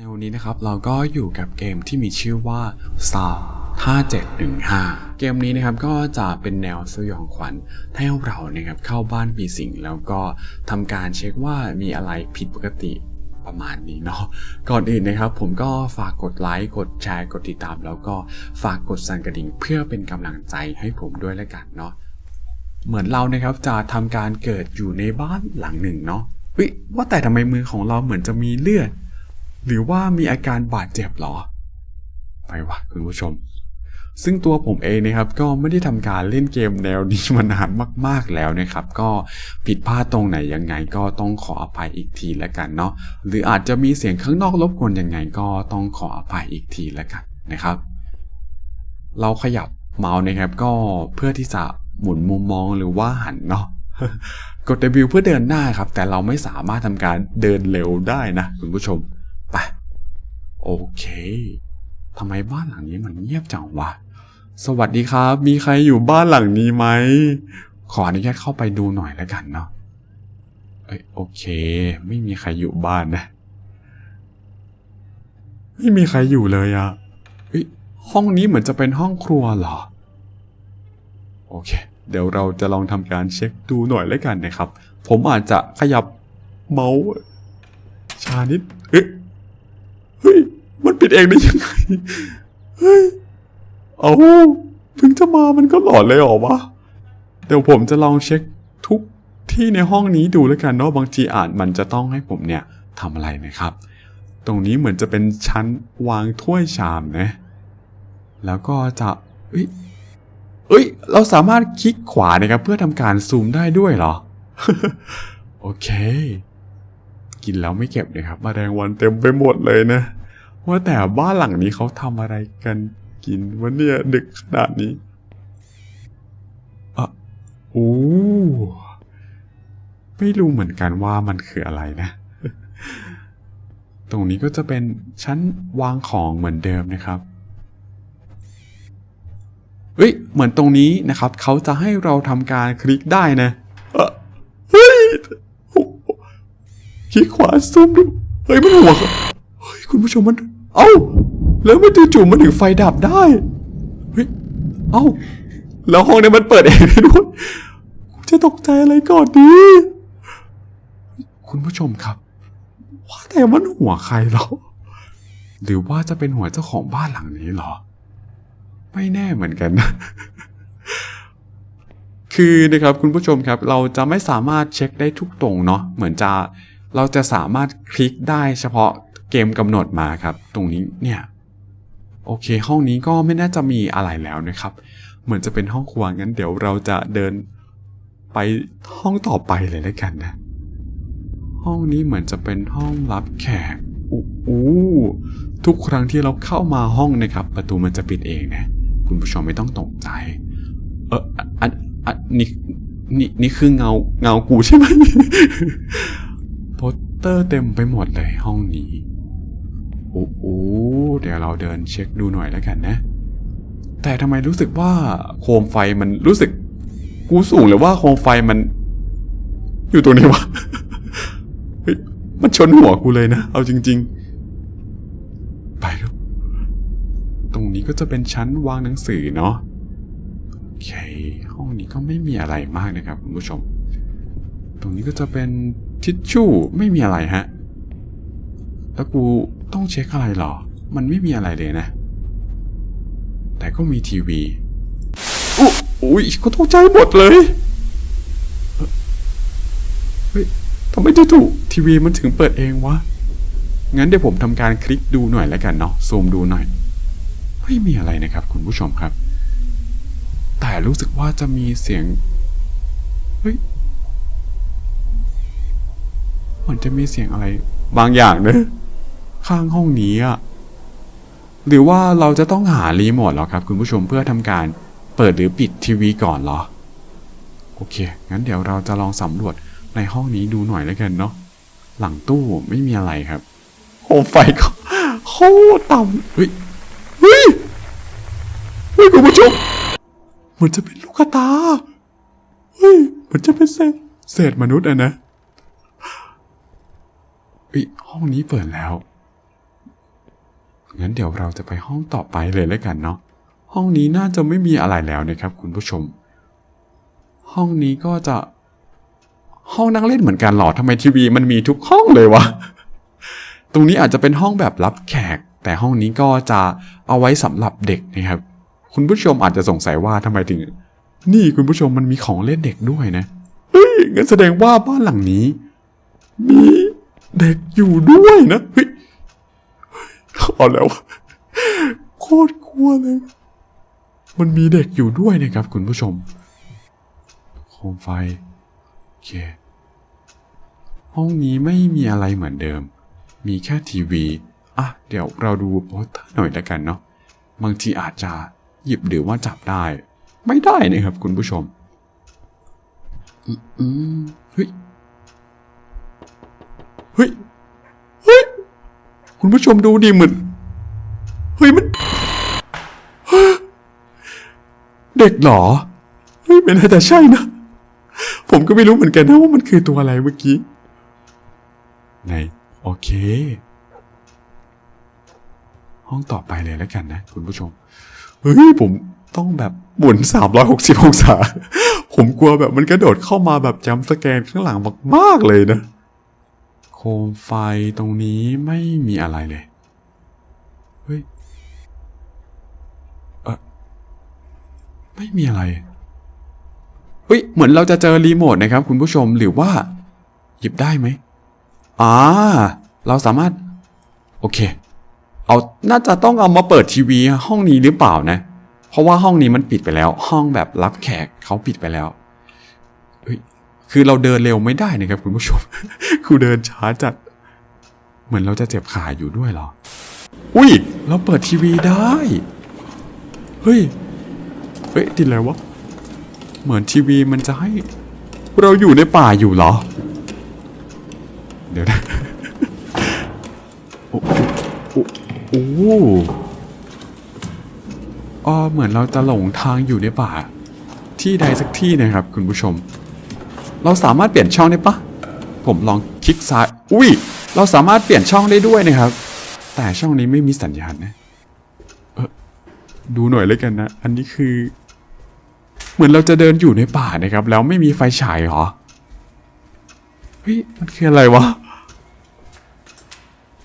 ในวันนี้นะครับเราก็อยู่กับเกมที่มีชื่อว่า s a 5715 เกมนี้นะครับก็จะเป็นแนวสยองขวัญให้เรานะครับเข้าบ้านปีสิงแล้วก็ทำการเช็คว่ามีอะไรผิดปกติประมาณนี้เนาะก่อนอื่นนะครับ ผมก็ฝากกดไลค์กดแชร์กดติดตาม แล้วก็ฝากกดสั่นกระดิ่งเพื่อเป็นกำลังใจให้ผมด้วยละกันเนาะเหมือนเรานะครับจะทำการเกิดอยู่ในบ้านหลังหนึ่งเนาะเฮ้ยว่าแต่ทำไมมือของเราเหมือนจะมีเลือด หรือว่ามีอาการบาดเจ็บหรอ ไปวะคุณผู้ชม ซึ่งตัวผมเองนะครับก็ไม่ได้ทำการเล่นเกมแนวนี้มานานมาก ๆแล้วนะครับ ก็ผิดพลาดตรงไหนยังไงก็ต้องขออภัยอีกทีล้วกันเนาะหรืออาจจะมีเสียงข้างนอกรบกวนยังไงก็ต้องขออภัยอีกทีล้วกันนะครับ เราขยับเมาส์นะครับก็เพื่อที่จะหมุนมุมมองหรือว่าหันเนาะกด W เพื่อเดินหน้าครับ แต่เราไม่สามารถทำการเดินเร็วได้นะคุณผู้ชม โอเคทำไมบ้านหลังนี้มันเงียบจังวะ สวัสดีครับ มีใครอยู่บ้านหลังนี้ไหม ขออนุญาตเข้าไปดูหน่อยแล้วกันเนาะเอ้ยโอเค ไม่มีใครอยู่บ้านนะ ไม่มีใครอยู่เลยอะเอ้ยห้องนี้เหมือนจะเป็นห้องครัวเหรอ โอเค เดี๋ยวเราจะลองทำการเช็คดูหน่อยแล้วกันนะครับ ผมอาจจะขยับเมาส์ชานิดเอ๊ะเฮ้ย มันปิดเองได้ยังไง เฮ้ย เอาเพิ่งจะมามันก็หลอนเลยเหรอวะ เดี๋ยวผมจะลองเช็คทุกที่ในห้องนี้ดูแล้วกันเนาะบางทีอาจมันจะต้องให้ผมเนี่ยทำอะไรนะครับ ตรงนี้เหมือนจะเป็นชั้นวางถ้วยชามนะ แล้วก็จะเอ้ยเอ้ย เราสามารถคลิกขวานะครับเพื่อทำการซูมได้ด้วยเหรอ โอเค กินแล้วไม่เก็บนะครับมาแรงวันเต็มไปหมดเลยนะ ว่าแต่บ้านหลังนี้เขาทำอะไรกันกินวะเนี่ยดึกขนาดนี้อะโอ้ไม่รู้เหมือนกันว่ามันคืออะไรนะ ตรงนี้ก็จะเป็นชั้นวางของเหมือนเดิมนะครับเฮ้ย เหมือนตรงนี้นะครับ เขาจะให้เราทำการคลิกได้นะเฮ้ยคลิกขวาซูมดู เฮ้ยมันหัวเขาเฮ้ย คุณผู้ชมมัน เอ้า แล้วมันจู่ๆมันถึงไฟดับได้เฮ้ยเอ้า แล้วห้องนี้มันเปิดเองด้วยกูจะตกใจอะไรก่อนดี คุณผู้ชมครับ ว่าแต่มันหัวใครเหรอ หรือว่าจะเป็นหัวเจ้าของบ้านหลังนี้หรอ ไม่แน่เหมือนกันนะคือนะครับคุณผู้ชมครับเราจะไม่สามารถเช็คได้ทุกตรงเนาะเหมือนจะเราจะสามารถคลิกได้เฉพาะ เกมกำหนดมาครับ ตรงนี้เนี่ยโอเค ห้องนี้ก็ไม่น่าจะมีอะไรแล้วนะครับ เหมือนจะเป็นห้องครัวงั้นเดี๋ยวเราจะเดินไปห้องต่อไปเลยแล้วกันนะ ห้องนี้เหมือนจะเป็นห้องรับแขกอู้อู้ทุกครั้งที่เราเข้ามาห้องนะครับ ประตูมันจะปิดเองนะ คุณผู้ชมไม่ต้องตกใจ เอออันอันอันนี่นี่นี่คือเงาเงากูใช่ไหมโปสเตอร์เต็มไปหมดเลยห้องนี้ โอ้โหเดี๋ยวเราเดินเช็คดูหน่อยแล้วกันนะ แต่ทำไมรู้สึกว่าโคมไฟมันรู้สึก กูสูงหรือว่าโคมไฟมัน อยู่ตรงนี้วะมันชนหัวกูเลยนะ เอาจริง ๆ ไปแล้วตรงนี้ก็จะเป็นชั้นวางหนังสือเนาะโอเค ห้องนี้ก็ไม่มีอะไรมากนะครับคุณผู้ชม ตรงนี้ก็จะเป็นทิชชู่ไม่มีอะไรฮะ แล้วกู ต้องเช็คอะไรหรอ มันไม่มีอะไรเลยนะ แต่ก็มีทีวีอุ๊อุ้ยก็ตกใจหมดเลย เฮ้ยทำไมจู่ๆทีวีมันถึงเปิดเองวะ งั้นเดี๋ยวผมทำการคลิกดูหน่อยแล้วกันเนาะ ซูมดูหน่อย ไม่มีอะไรนะครับคุณผู้ชมครับ แต่รู้สึกว่าจะมีเสียง เฮ้ยมือนจะมีเสียงอะไรบางอย่างเนอะ ข้างห้องนี้อะหรือว่าเราจะต้องหารีโมทเหรอครับ คุณผู้ชมเพื่อทำการเปิดหรือปิดทีวีก่อนเหรอ โอเค งั้นเดี๋ยวเราจะลองสำรวจในห้องนี้ดูหน่อยแล้วกันเนาะหลังตู้ไม่มีอะไรครับโคมไฟก็โคตรต่ำเฮ้ยเฮ้ยเฮ้ยคุณผู้ชมเหมือนจะเป็นลูกตาเฮ้ยเหมือนจะเป็นเศษเศษมนุษย์อะนะเฮ้ยห้องนี้เปิดแล้ว งั้นเดี๋ยวเราจะไปห้องต่อไปเลยแล้วกันเนาะ ห้องนี้น่าจะไม่มีอะไรแล้วนะครับ คุณผู้ชม ห้องนี้ก็จะ ห้องนั่งเล่นเหมือนกันหรอทำไมทีวีมันมีทุกห้องเลยวะ ตรงนี้อาจจะเป็นห้องแบบรับแขก แต่ห้องนี้ก็จะเอาไว้สำหรับเด็กนะครับ คุณผู้ชมอาจจะสงสัยว่าทำไมถึง นี่คุณผู้ชมมันมีของเล่นเด็กด้วยนะ เฮ้ยงั้นแสดงว่าบ้านหลังนี้ มีเด็กอยู่ด้วยนะเฮ้ย เอาแล้วโคตรกลัวเลย มันมีเด็กอยู่ด้วยนะครับ คุณผู้ชม โคมไฟ โอเค ห้องนี้ไม่มีอะไรเหมือนเดิม มีแค่ทีวี อะ เดี๋ยวเราดูโปสเตอร์หน่อยแล้วกันเนาะ บางทีอาจจะหยิบหรือว่าจับได้ ไม่ได้นะครับ คุณผู้ชม อืมอืมเฮ้ย เฮ้ยเฮ้ย คุณผู้ชมดูดิเหมือนเฮ้ยมันเด็กเหรอเฮ้ยไม่น่าจะใช่นะ ผมก็ไม่รู้เหมือนกันนะว่ามันคือตัวอะไรเมื่อกี้ไหนโอเค ห้องต่อไปเลยแล้วกันนะ คุณผู้ชมเฮ้ยผมต้องแบบหมุน 360 องศา ผมกลัวแบบมันกระโดดเข้ามาแบบจำสแกนข้างหลังมาก ๆ เลยนะ โคมไฟตรงนี้ไม่มีอะไรเลย เฮ้ย เออไม่มีอะไร เฮ้ย เหมือนเราจะเจอรีโมทนะครับคุณผู้ชม หรือว่า หยิบได้ไหมอ่า เราสามารถ โอเค เอา น่าจะต้องเอามาเปิดทีวีห้องนี้หรือเปล่านะ เพราะว่าห้องนี้มันปิดไปแล้ว ห้องแบบรับแขกเขาปิดไปแล้ว เฮ้ย คือเราเดินเร็วไม่ได้นะครับคุณผู้ชมคือเดินช้าจัด เหมือนเราจะเจ็บขาอยู่ด้วยเหรอ อุ้ย เราเปิดทีวีได้ เฮ้ย เฮ้ยติดอะไรวะ เหมือนทีวีมันจะให้ เราอยู่ในป่าอยู่เหรอ เดี๋ยวนะโอ้โอ้โอ้โอ้อ๋อเหมือนเราจะหลงทางอยู่ในป่า ที่ใดสักที่นะครับคุณผู้ชม เราสามารถเปลี่ยนช่องได้ปะผมลองคลิกซ้าย อุ้ย เราสามารถเปลี่ยนช่องได้ด้วยนะครับ แต่ช่องนี้ไม่มีสัญญาณนะเออดูหน่อยเลยกันนะ อันนี้คือ เหมือนเราจะเดินอยู่ในป่านะครับ แล้วไม่มีไฟฉายเหรอ เฮ้ย มันคืออะไรวะ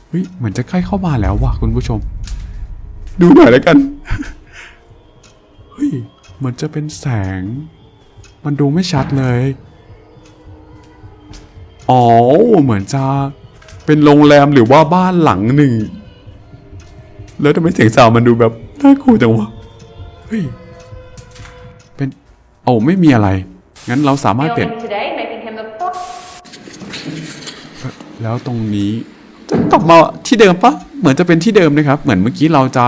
เฮ้ย เหมือนจะใกล้เข้ามาแล้วว่ะคุณผู้ชม ดูหน่อยแล้วกัน เฮ้ย เหมือนจะเป็นแสง มันดูไม่ชัดเลย อ๋อ เหมือนจะเป็นโรงแรมหรือว่าบ้านหลังหนึ่ง แล้วทำไมเสียงสาวมันดูแบบน่ากลัวจังวะ เฮ้ย เป็นโอ้ไม่มีอะไร งั้นเราสามารถเปลี่ยน Filming today, making him the fourth แล้วตรงนี้จะกลับมาที่เดิมปะเหมือนจะเป็นที่เดิมนะครับ เหมือนเมื่อกี้เราจะ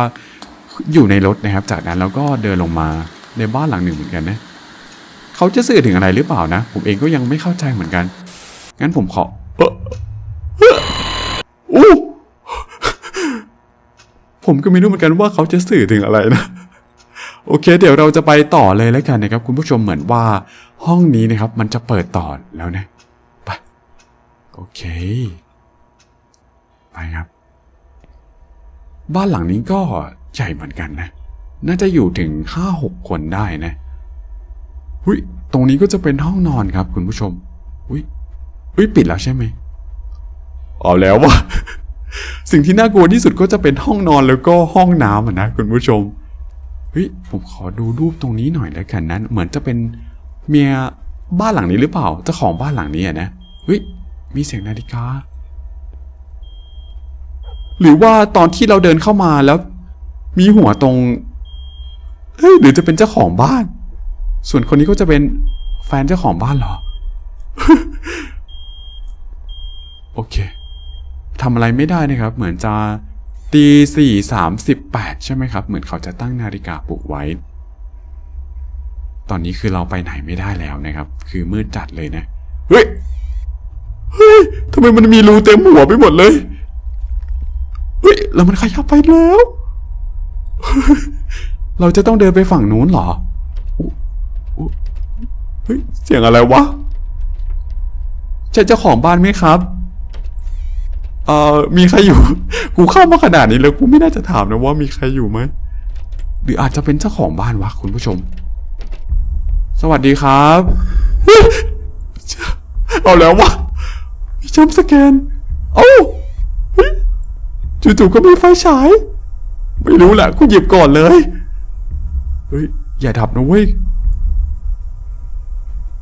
อยู่ในรถนะครับ จากนั้นเราก็เดินลงมาในบ้านหลังหนึ่งเหมือนกันนะ เขาจะสื่อถึงอะไรหรือเปล่านะ ผมเองก็ยังไม่เข้าใจเหมือนกัน งั้นผมขออู้ผมก็ไม่รู้เหมือนกันว่าเขาจะสื่อถึงอะไรนะ โอเค เดี๋ยวเราจะไปต่อเลยแล้วกันนะครับ คุณผู้ชมเหมือนว่าห้องนี้นะครับ มันจะเปิดต่อแล้วนะ ไป โอเค ไปครับ บ้านหลังนี้ก็ใหญ่เหมือนกันนะ น่าจะอยู่ถึงห้าหกคนได้นะ หุยตรงนี้ก็จะเป็นห้องนอนครับ คุณผู้ชม หุย หุยปิดแล้วใช่ไหมเอาแล้ววะสิ่งที่น่ากลัวที่สุดก็จะเป็นห้องนอนแล้วก็ห้องน้ำอะนะคุณผู้ชมเฮ้ยผมขอดูรูปตรงนี้หน่อยแล้วกันนะเหมือนจะเป็นเมียบ้านหลังนี้หรือเปล่าเจ้าของบ้านหลังนี้อะนะเฮ้ยมีเสียงนาฬิกา หรือว่าตอนที่เราเดินเข้ามาแล้ว มีหัวตรงเฮ้ยหรือจะเป็นเจ้าของบ้าน ส่วนคนนี้ก็จะเป็นแฟนเจ้าของบ้านเหรอ โอเคทำอะไรไม่ได้นะครับ เหมือนจะตีสี่สามสิบแปดใช่ไหมครับ เหมือนเขาจะตั้งนาฬิกาปลุกไว้ ตอนนี้คือเราไปไหนไม่ได้แล้วนะครับ คือมืดจัดเลยนะ เฮ้ย เฮ้ยทำไมมันมีรูเต็มหัวไปหมดเลย เฮ้ย แล้วมันขยับไปแล้ว เราจะต้องเดินไปฝั่งนู้นเหรอ เฮ้ย เสียงอะไรวะ ใช่เจ้าของบ้านไหมครับ เอ่อมีใครอยู่ กูเข้ามาขนาดนี้แล้วกูไม่น่าจะถามนะว่ามีใครอยู่ไหมหรืออาจจะเป็นเจ้าของบ้านวะคุณผู้ชม สวัสดีครับ เอาแล้ววะมีจัมสแกน เอ้าเฮ้ยจู่ๆก็มีไฟฉาย ไม่รู้แหละกูหยิบก่อนเลย เฮ้ย อย่าดับนะเว้ย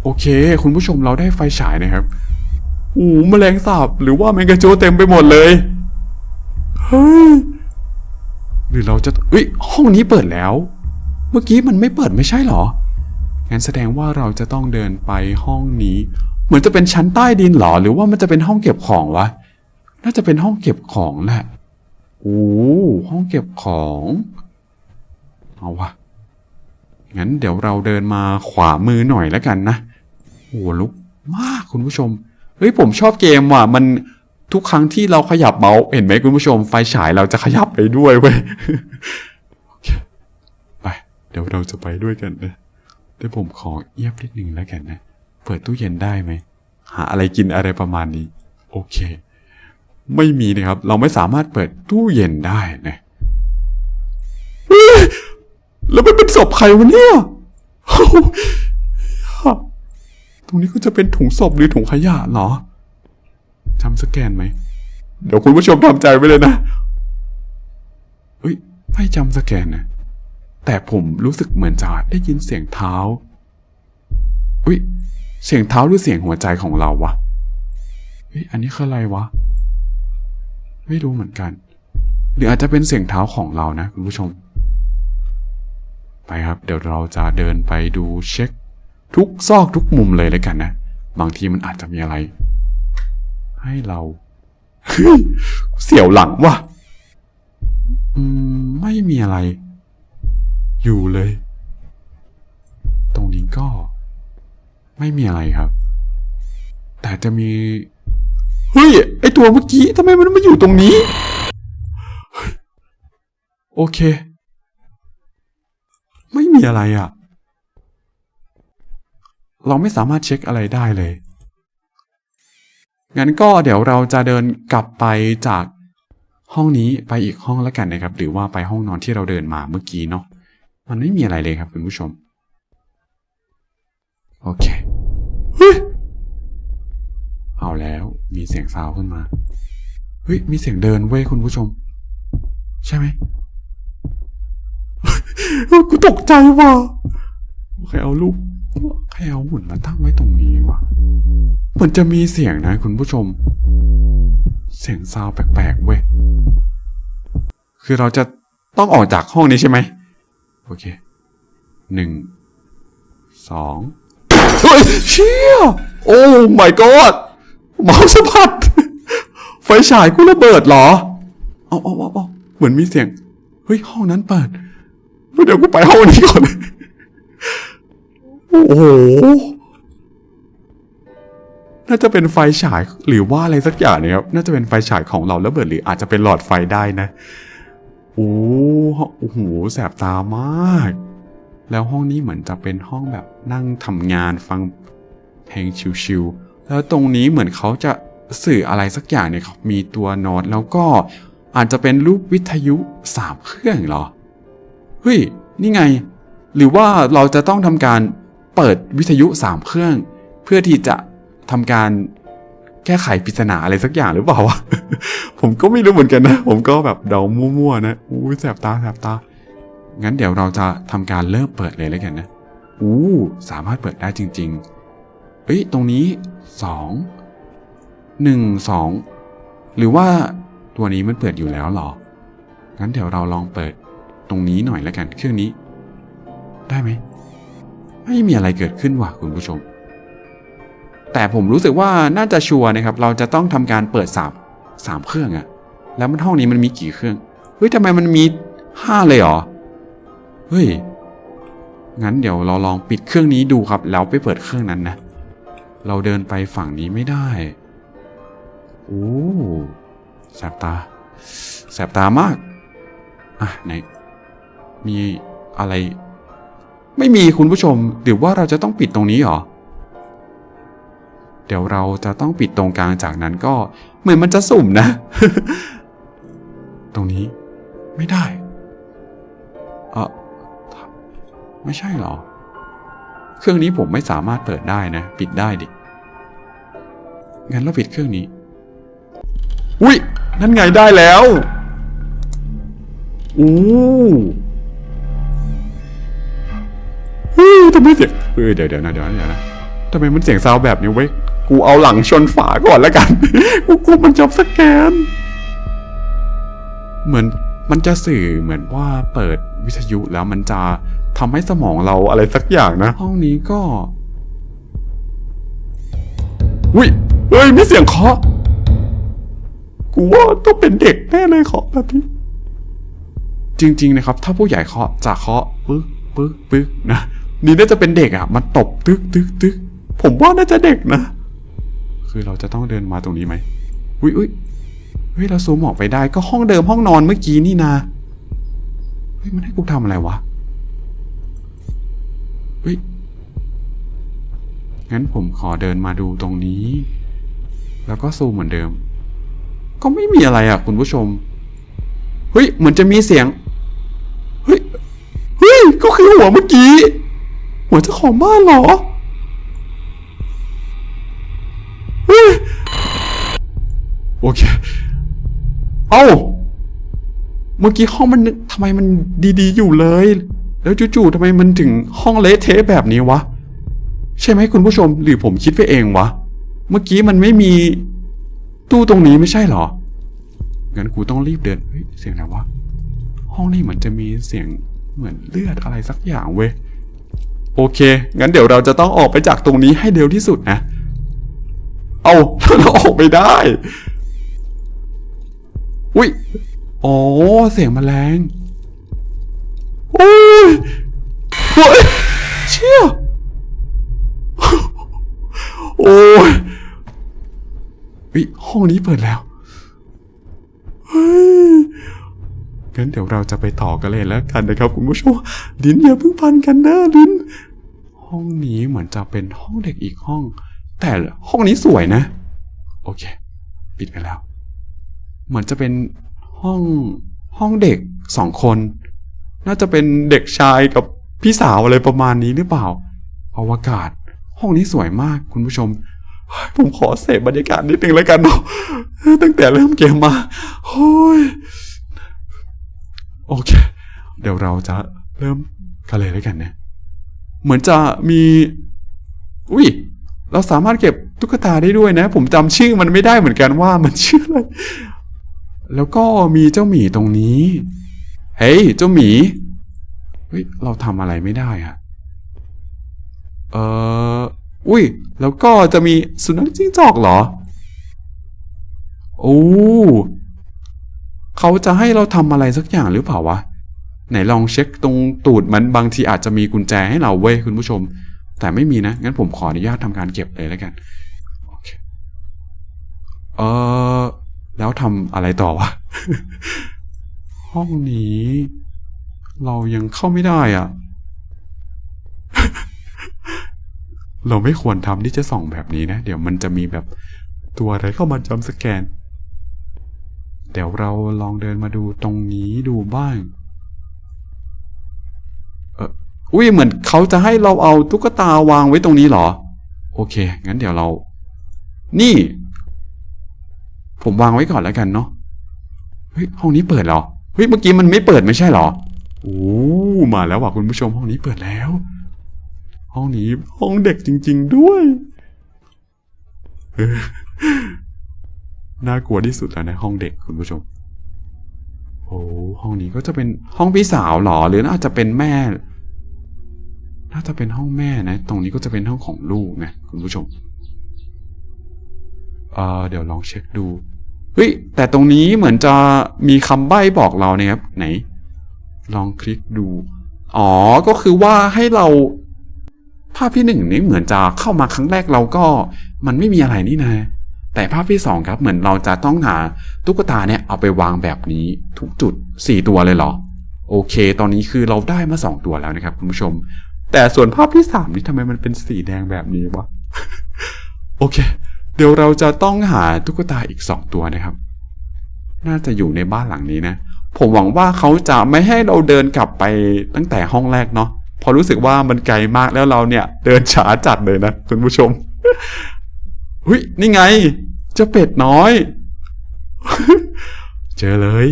โอเค คุณผู้ชมเราได้ไฟฉายนะครับ หแมลงสาบหรือว่าแมงกะโจเต็มไปหมดเลย เฮ้ย หรือเราจะเอ้ยห้องนี้เปิดแล้ว เมื่อกี้มันไม่เปิดไม่ใช่เหรอ งั้นแสดงว่าเราจะต้องเดินไปห้องนี้ เหมือนจะเป็นชั้นใต้ดินเหรอ หรือว่ามันจะเป็นห้องเก็บของวะ น่าจะเป็นห้องเก็บของแหละโอ้ห้องเก็บของ เอาวะ งั้นเดี๋ยวเราเดินมาขวามือหน่อยแล้วกันนะโอ้ลุกมากคุณผู้ชม เฮ้ยผมชอบเกมว่ะมันทุกครั้งที่เราขยับเมาส์เห็นไหมคุณผู้ชมไฟฉายเราจะขยับไปด้วยเว้ยไปเดี๋ยวเราจะไปด้วยกันนะเดี๋ยวผมขอเอียบนิดนึงแล้วกันนะ เปิดตู้เย็นได้ไหม หาอะไรกินอะไรประมาณนี้ โอเค ไม่มีนะครับ เราไม่สามารถเปิดตู้เย็นได้นะแล้วมันเป็นศพใครวะเนี่ย รงนี้ก็จะเป็นถุงศพหรือถุงขยะเหรอจำสแกนไหม เดี๋ยวคุณผู้ชมทำใจไว้เลยนะเอ้ย ไม่จำสแกนนะ แต่ผมรู้สึกเหมือนจะได้ยินเสียงเท้าอุ้ย เสียงเท้าหรือเสียงหัวใจของเราวะเฮ้ย อันนี้คืออะไรวะ ไม่รู้เหมือนกัน หรืออาจจะเป็นเสียงเท้าของเรานะคุณผู้ชม ไปครับ เดี๋ยวเราจะเดินไปดูเช็ค ทุกซอกทุกมุมเลยแล้วกันนะ บางทีมันอาจจะมีอะไร ให้เราเสียวหลังว่ะไม่มีอะไร อยู่เลย ตรงนี้ก็ ไม่มีอะไรครับ แต่จะมี เฮ้ย ไอตัวเมื่อกี้ทำไมมันมาอยู่ตรงนี้ โอเค ไม่มีอะไรอะ่ะ เราไม่สามารถเช็คอะไรได้เลย งั้นก็เดี๋ยวเราจะเดินกลับไปจากห้องนี้ไปอีกห้องแล้วกันนะครับ หรือว่าไปห้องนอนที่เราเดินมาเมื่อกี้เนาะ มันไม่มีอะไรเลยครับคุณผู้ชม โอเค เฮ้ย เอาแล้วมีเสียงซาวขึ้นมา เฮ้ย มีเสียงเดินเว้ยคุณผู้ชม ใช่ไหมกูตกใจว่ะใครเอารูป ใครเอาหุ่นมาตั้งไว้ตรงนี้วะเหมือนจะมีเสียงนะคุณผู้ชม เสียงซาวแปลกๆเว้ย คือเราจะต้องออกจากห้องนี้ใช่ไหม โอเค หนึ่ง สองเฮ้ยเชี่ย โอ้ my god เมาสะพัด ไฟฉายกูระเบิดเหรอ เอาเอาเอาเอาเหมือนมีเสียง เฮ้ย ห้องนั้นเปิด เดี๋ยวกูไปห้องนี้ก่อน โอ้โห น่าจะเป็นไฟฉายหรือว่าอะไรสักอย่างนะครับ น่าจะเป็นไฟฉายของเราแล้วเบิดหรืออาจจะเป็นหลอดไฟได้นะโอ้โอ้โห แสบตามาก แล้วห้องนี้เหมือนจะเป็นห้องแบบนั่งทำงานฟังเพลงชิวๆ แล้วตรงนี้เหมือนเขาจะสื่ออะไรสักอย่างเนี่ยครับมีตัวโน้ตแล้วก็อาจจะเป็นรูปวิทยุสามเครื่องเหรอ เฮ้ย นี่ไง หรือว่าเราจะต้องทำการ เปิดวิทยุสามเครื่อง เพื่อที่จะทำการแก้ไขปริศนาอะไรสักอย่างหรือเปล่าวะผมก็ไม่รู้เหมือนกันนะ ผมก็แบบเดามั่วๆนะอู้แสบตาแสบตา งั้นเดี๋ยวเราจะทำการเริ่มเปิดเลยแล้วกันนะอู้สามารถเปิดได้จริง ๆ เอ้ยตรงนี้สองหนึ่งสองหรือว่าตัวนี้มันเปิดอยู่แล้วหรอ งั้นเดี๋ยวเราลองเปิดตรงนี้หน่อยแล้วกัน เครื่องนี้ ได้ไหม ไม่มีอะไรเกิดขึ้นว่ะคุณผู้ชม แต่ผมรู้สึกว่าน่าจะชัวร์นะครับ เราจะต้องทำการเปิดสามสามเครื่องอะแล้วมันห้องนี้มันมีกี่เครื่องเฮ้ยทำไมมันมีห้าเลยเหรอเฮ้ยงั้นเดี๋ยวเราลองปิดเครื่องนี้ดูครับ แล้วไปเปิดเครื่องนั้นนะเราเดินไปฝั่งนี้ไม่ได้โอ้แสบตาแสบตามากอะไหนมีอะไร ไม่มีคุณผู้ชมหรือว่าเราจะต้องปิดตรงนี้เหรอ เดี๋ยวเราจะต้องปิดตรงกลางจากนั้นก็เหมือนมันจะสุ่มนะ ตรงนี้ไม่ได้เออไม่ใช่หรอ เครื่องนี้ผมไม่สามารถเปิดได้นะ ปิดได้ดิ งั้นเราปิดเครื่องนี้ อุ้ยนั่นไงได้แล้ว อู้ ฮู้ทำไมเสียงเออเดี๋ยวเดี๋ยวนะเดี๋ยวนะเดี๋ยวนะทำไมมันเสียงซาวแบบนี้เว้ยกูเอาหลังชนฝาก่อนแล้วกัน กูกลัวมันจับสแกน เหมือนมันจะสื่อเหมือนว่าเปิดวิทยุแล้วมันจะทำให้สมองเราอะไรสักอย่างนะ ห้องนี้ก็อุ้ยเฮ้ยมีเสียงเคาะกูว่าต้องเป็นเด็กแน่เลยเคาะแบบนี้ จริง ๆ นะครับ ถ้าผู้ใหญ่เคาะจะเคาะปึ๊กปึ๊กปึ๊กนะ นี่น่าจะเป็นเด็กอะมันตบตึกตึกตึกผมว่าน่าจะเด็กนะ คือเราจะต้องเดินมาตรงนี้ไหมอุ้ยอุ้ยเฮ้ยเราซูมออกไปได้ก็ห้องเดิมห้องนอนเมื่อกี้นี่นะเฮ้ยมันให้กูทำอะไรวะเฮ้ยงั้นผมขอเดินมาดูตรงนี้ แล้วก็ซูมเหมือนเดิม ก็ไม่มีอะไรอะ คุณผู้ชมเฮ้ยเหมือนจะมีเสียงเฮ้ยเฮ้ยก็คือหัวเมื่อกี้ หัวเจ้าของบ้านเหรอเฮ้ยโอเค เอ้า เมื่อกี้ห้องมันทำไมมันดีๆอยู่เลย แล้วจู่ๆทำไมมันถึงห้องเละเทะแบบนี้วะ ใช่ไหมคุณผู้ชมหรือผมคิดไปเองวะ เมื่อกี้มันไม่มีตู้ตรงนี้ไม่ใช่เหรอ งั้นกูต้องรีบเดิน เฮ้ย เสียงอะไรวะ ห้องนี้เหมือนจะมีเสียงเหมือนเลือดอะไรสักอย่างเว้ย โอเค งั้นเดี๋ยวเราจะต้องออกไปจากตรงนี้ให้เร็วที่สุดนะ เอาเราออกไปได้ อุ้ยอ๋อเสียงแมลงโอ้ยโอ้ยเชี่ยโอ้ยวิห้องนี้เปิดแล้ว เฮ้ย งั้นเดี๋ยวเราจะไปต่อกันเลยแล้วกันนะครับคุณผู้ชมลิ้นอย่าเพิ่งพันกันนะลิ้นห้องนี้เหมือนจะเป็นห้องเด็กอีกห้อง แต่ห้องนี้สวยนะ โอเค ปิดไปแล้ว เหมือนจะเป็นห้องห้องเด็กสองคน น่าจะเป็นเด็กชายกับพี่สาวอะไรประมาณนี้หรือเปล่าอวกาศ ห้องนี้สวยมากคุณผู้ชม ผมขอเสพบรรยากาศนิดนึงแล้วกันเนาะตั้งแต่เริ่มเกมมาโอ้ย โอเค เดี๋ยวเราจะเริ่มกันเลยแล้วกันนะ เหมือนจะมี อุ้ย เราสามารถเก็บตุ๊กตาได้ด้วยนะ ผมจำชื่อมันไม่ได้เหมือนกันว่ามันชื่ออะไร แล้วก็มีเจ้าหมีตรงนี้ เฮ้ย เจ้าหมี เฮ้ย เราทำอะไรไม่ได้อะเอออุ้ย แล้วก็จะมีสุนัขจิ้งจอกเหรอ โอ้ เขาจะให้เราทำอะไรสักอย่างหรือเปล่าวะ ไหนลองเช็คตรงตูดมันบางทีอาจจะมีกุญแจให้เราเว้ยคุณผู้ชม แต่ไม่มีนะ งั้นผมขออนุญาตทำการเก็บเลยแล้วกันโอเคเออแล้วทำอะไรต่อวะ ห้องนี้ เรายังเข้าไม่ได้อะ เราไม่ควรทำที่จะส่องแบบนี้นะ เดี๋ยวมันจะมีแบบตัวอะไรเข้ามาจำสแกน เดี๋ยวเราลองเดินมาดูตรงนี้ดูบ้าง เอออุ้ยเหมือนเขาจะให้เราเอาตุ๊กตาวางไว้ตรงนี้เหรอ โอเค งั้นเดี๋ยวเรา นี่ ผมวางไว้ก่อนแล้วกันเนาะ เฮ้ย ห้องนี้เปิดเหรอ เฮ้ย เมื่อกี้มันไม่เปิดไม่ใช่เหรอ โอ้ มาแล้วว่ะคุณผู้ชมห้องนี้เปิดแล้ว ห้องนี้ห้องเด็กจริง ๆด้วย น่ากลัวที่สุดแล้วในห้องเด็กคุณผู้ชม โอ้ห้องนี้ก็จะเป็นห้องพี่สาวหรอ หรือน่าจะเป็นแม่ น่าจะเป็นห้องแม่นะ ตรงนี้ก็จะเป็นห้องของลูกนะคุณผู้ชมเออเดี๋ยวลองเช็คดูเฮ้ยแต่ตรงนี้เหมือนจะมีคำใบ้บอกเราเนี่ยครับไหน ลองคลิกดู อ๋อก็คือว่าให้เราภาพที่หนึ่งนี้เหมือนจะเข้ามาครั้งแรกเราก็ มันไม่มีอะไรนี่นะ แต่ภาพที่สองครับเหมือนเราจะต้องหาตุ๊กตาเนี่ยเอาไปวางแบบนี้ทุกจุดสี่ตัวเลยเหรอ โอเค ตอนนี้คือเราได้มาสองตัวแล้วนะครับคุณผู้ชม แต่ส่วนภาพที่สามนี่ทำไมมันเป็นสีแดงแบบนี้วะโอเค เดี๋ยวเราจะต้องหาตุ๊กตาอีกสองตัวนะครับ น่าจะอยู่ในบ้านหลังนี้นะ ผมหวังว่าเขาจะไม่ให้เราเดินกลับไปตั้งแต่ห้องแรกเนาะพอรู้สึกว่ามันไกลมากแล้วเราเนี่ยเดินช้าจัดเลยนะคุณผู้ชม หุยนี่ไง เจ้าเป็ดน้อย เจอเลย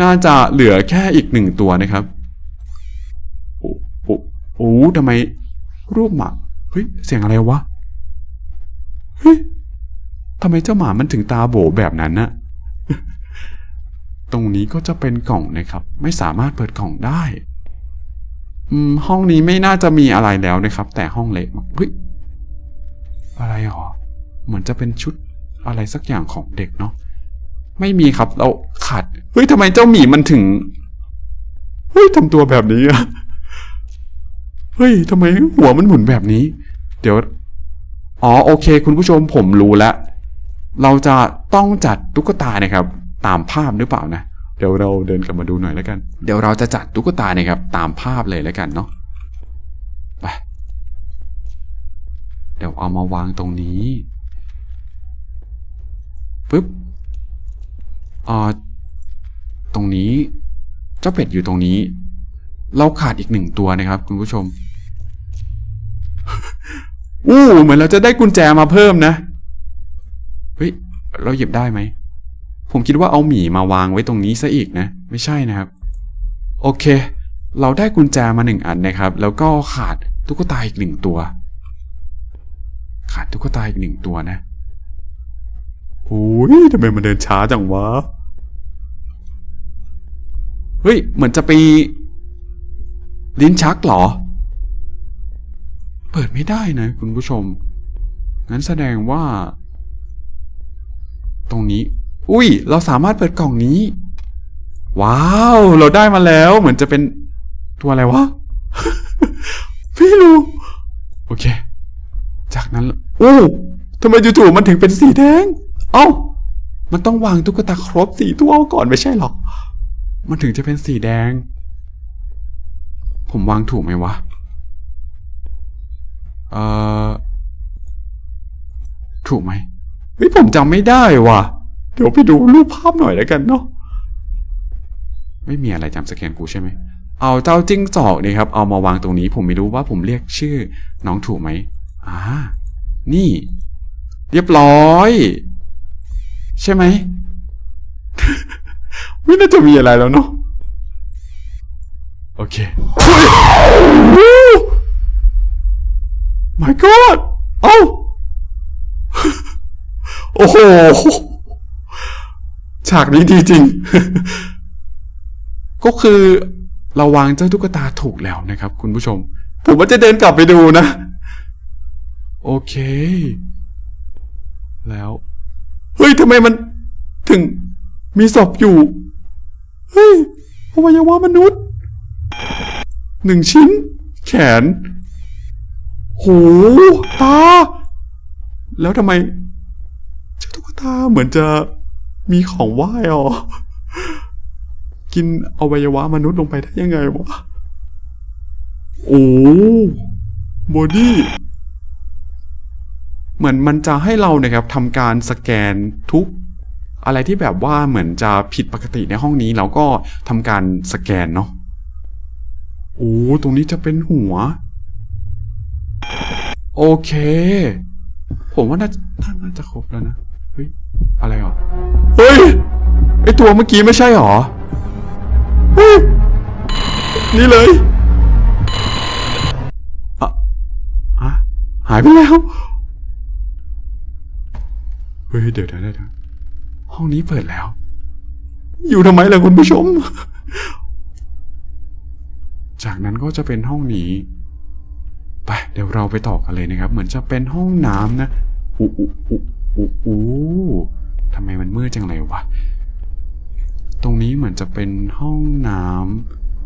น่าจะเหลือแค่อีกหนึ่งตัวนะครับ โอ้โอ้โอ้ทำไม รูปหมาเฮ้ย เสียงอะไรวะ เฮ้ยทำไมเจ้าหมามันถึงตาโบแบบนั้นนะตรงนี้ก็จะเป็นกล่องนะครับ ไม่สามารถเปิดกล่องได้อืมห้องนี้ไม่น่าจะมีอะไรแล้วนะครับ แต่ห้องเล็กเฮ้ย อะไรหรอ เหมือนจะเป็นชุดอะไรสักอย่างของเด็กเนาะไม่มีครับเราขาดเฮ้ยทำไมเจ้าหมีมันถึงเฮ้ยทำตัวแบบนี้อะเฮ้ยทำไมหัวมันหมุนแบบนี้ เดี๋ยว อ๋อโอเค คุณผู้ชมผมรู้แล้ว เราจะต้องจัดตุ๊กตานะครับ ตามภาพหรือเปล่านะ เดี๋ยวเราเดินกลับมาดูหน่อยแล้วกัน เดี๋ยวเราจะจัดตุ๊กตานะครับ ตามภาพเลยแล้วกันเนาะไป ดี๋ยวเอามาวางตรงนี้ปึ๊บอ่าตรงนี้ เจ้าเป็ดอยู่ตรงนี้ เราขาดอีกหนึ่งตัวนะครับ คุณผู้ชมอู้เหมือนเราจะได้กุญแจมาเพิ่มนะเฮ้ยเราหยิบได้ไหม ผมคิดว่าเอาหมีมาวางไว้ตรงนี้ซะอีกนะ ไม่ใช่นะครับ โอเค เราได้กุญแจมาหนึ่งอันนะครับ แล้วก็ขาดตุ๊กตาอีกหนึ่งตัว ขาดตุ๊กตาอีกหนึ่งตัวนะโอ้ยทำไมมันเดินช้าจังวะ เฮ้ย เหมือนจะไป ลิ้นชักเหรอ เปิดไม่ได้นะคุณผู้ชม งั้นแสดงว่า ตรงนี้ อุ้ย เราสามารถเปิดกล่องนี้ ว้าว เราได้มาแล้ว เหมือนจะเป็นตัวอะไรวะ อ้ทำไมจู่ๆมันถึงเป็นสีแดง เอ้า มันต้องวางตุ๊กตาครบสี่ตัวก่อนไม่ใช่หรอมันถึงจะเป็นสีแดง ผมวางถูกไหมวะ เอ่อ ถูกไหมเฮ้ยผมจำไม่ได้ว่ะ เดี๋ยวไปดูรูปภาพหน่อยแล้วกันเนาะ ไม่มีอะไรจำสแกนกูใช่ไหม เอาเจ้าจิ้งจอกนี่ครับ เอามาวางตรงนี้ ผมไม่รู้ว่าผมเรียกชื่อ น้องถูกไหมอ่า นี่ เรียบร้อย ใช่ไหม ไม่น่าจะมีอะไรแล้วเนาะโอเคเฮ้ย my god เอ้าโอ้โห ฉากนี้ดีจริง ก็คือเราวางเจ้าตุ๊กตาถูกแล้วนะครับ คุณผู้ชม ผมว่าจะเดินกลับไปดูนะ โอเค แล้ว เฮ้ยทำไมมัน ถึงมีศพอยู่ เฮ้ยอวัยวะมนุษย์หนึ่งชิ้น แขน หูตา แล้วทำไมเจ้าตุ๊กตาเหมือนจะมีของไหว้อ๋อกินอวัยวะมนุษย์ลงไปได้ยังไงวะ โอ้บอดี้ เหมือนมันจะให้เรานะครับทำการสแกนทุกอะไรที่แบบว่าเหมือนจะผิดปกติในห้องนี้เราก็ทำการสแกนเนาะโอ้ตรงนี้จะเป็นหัว โอเค ผมว่าน่าจะน่าจะครบแล้วนะเฮ้ยอะไรหรอเฮ้ยไอตัวเมื่อกี้ไม่ใช่หรอเฮ้ยนี่เลยอะอะหายไปแล้ว เฮ้ยเดี๋ยวเดี๋ยวเดี๋ยวห้องนี้เปิดแล้ว อยู่ทำไมล่ะคุณผู้ชม จากนั้นก็จะเป็นห้องนี้ ไปเดี๋ยวเราไปต่อกันเลยนะครับ เหมือนจะเป็นห้องน้ำนะอู้อู้อู้อู้อู้ทำไมมันมืดจังเลยวะ ตรงนี้เหมือนจะเป็นห้องน้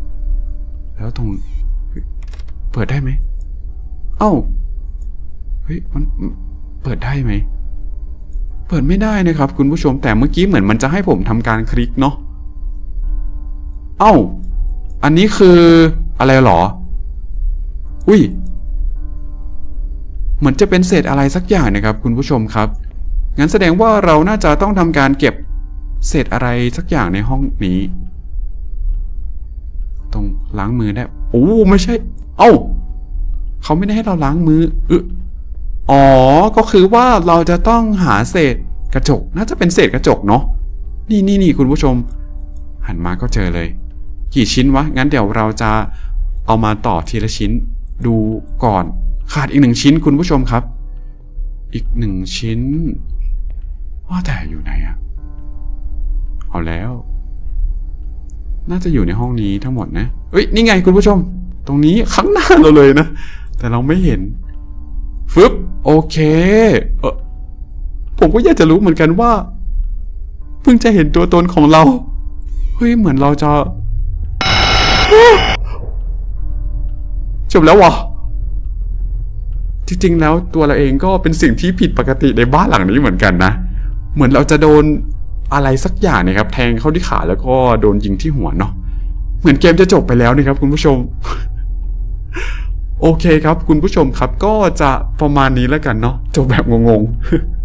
ำแล้วตรงเฮ้ยเปิดได้ไหม เอ้า เฮ้ยมันเปิดได้ไหม เปิดไม่ได้นะครับคุณผู้ชมแต่เมื่อกี้เหมือนมันจะให้ผมทำการคลิกเนาะเอ้า อันนี้คืออะไรหรอ อุ้ย เหมือนจะเป็นเศษอะไรสักอย่างนะครับ คุณผู้ชมครับ งั้นแสดงว่าเราน่าจะต้องทำการเก็บเศษอะไรสักอย่างในห้องนี้ ต้องล้างมือได้ โอ้ไม่ใช่ เอ้า เขาไม่ได้ให้เราล้างมือออ อ๋อ ก็คือว่าเราจะต้องหาเศษกระจก น่าจะเป็นเศษกระจกเนาะ นี่นี่นี่คุณผู้ชม หันมาก็เจอเลย กี่ชิ้นวะ งั้นเดี๋ยวเราจะเอามาต่อทีละชิ้น ดูก่อน ขาดอีกหนึ่งชิ้นคุณผู้ชมครับ อีกหนึ่งชิ้น ว่าแต่อยู่ไหนอะเอาแล้ว น่าจะอยู่ในห้องนี้ทั้งหมดนะเอ้ย นี่ไงคุณผู้ชม ตรงนี้ข้างหน้าเราเลยนะ แต่เราไม่เห็น ฟึบโอเคเออผมก็อยากจะรู้เหมือนกันว่า เพิ่งจะเห็นตัวตนของเรา เฮ้ย เหมือนเราจะ จบแล้ววะจริงๆแล้วตัวเราเองก็เป็นสิ่งที่ผิดปกติในบ้านหลังนี้เหมือนกันนะ เหมือนเราจะโดนอะไรสักอย่างเนะครับ แทงเข้าที่ขาแล้วก็โดนยิงที่หัวเนาะเหมือนเกมจะจบไปแล้วนะครับคุณผู้ชม โอเคครับ คุณผู้ชมครับก็จะประมาณนี้แล้วกันเนาะจบแบบงงๆ